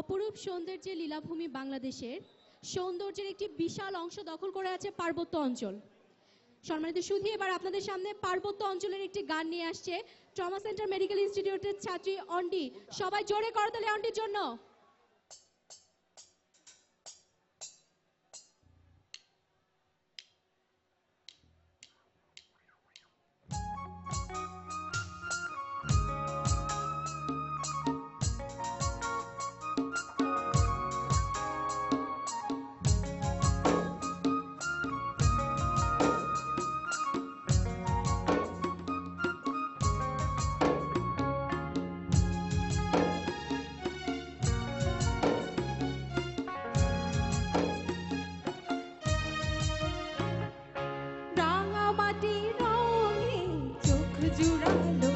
অপরূপ সৌন্দর্যের লীলাভূমি বাংলাদেশের সৌন্দর্যের একটি বিশাল অংশ দখল করে আছে পার্বত্য অঞ্চল। সম্মানিত সুধী, এবার আপনাদের সামনে পার্বত্য অঞ্চলের একটি গান নিয়ে আসছে ট্রমা সেন্টার মেডিকেল ইনস্টিটিউটের ছাত্রী অন্ডি। সবাই জোরে করতালে অন্ডির জন্য। রাঙামাটি রঙে চোখ জুড়ালো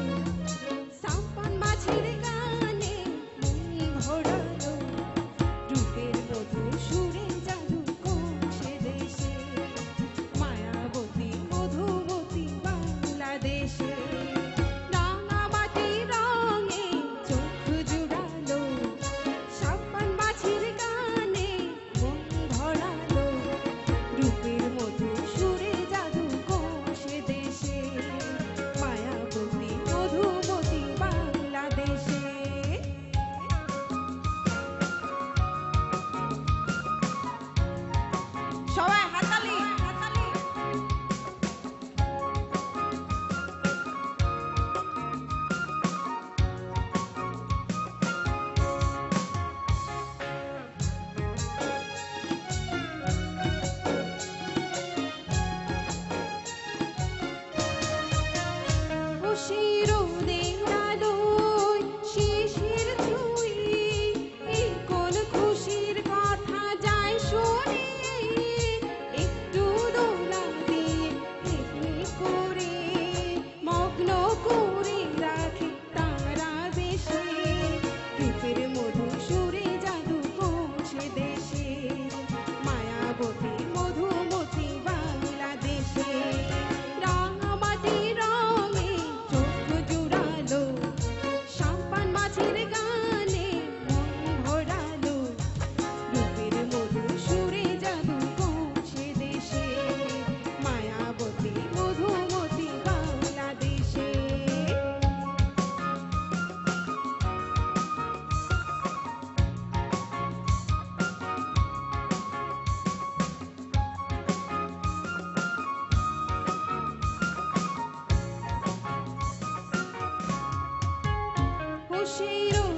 cheiro.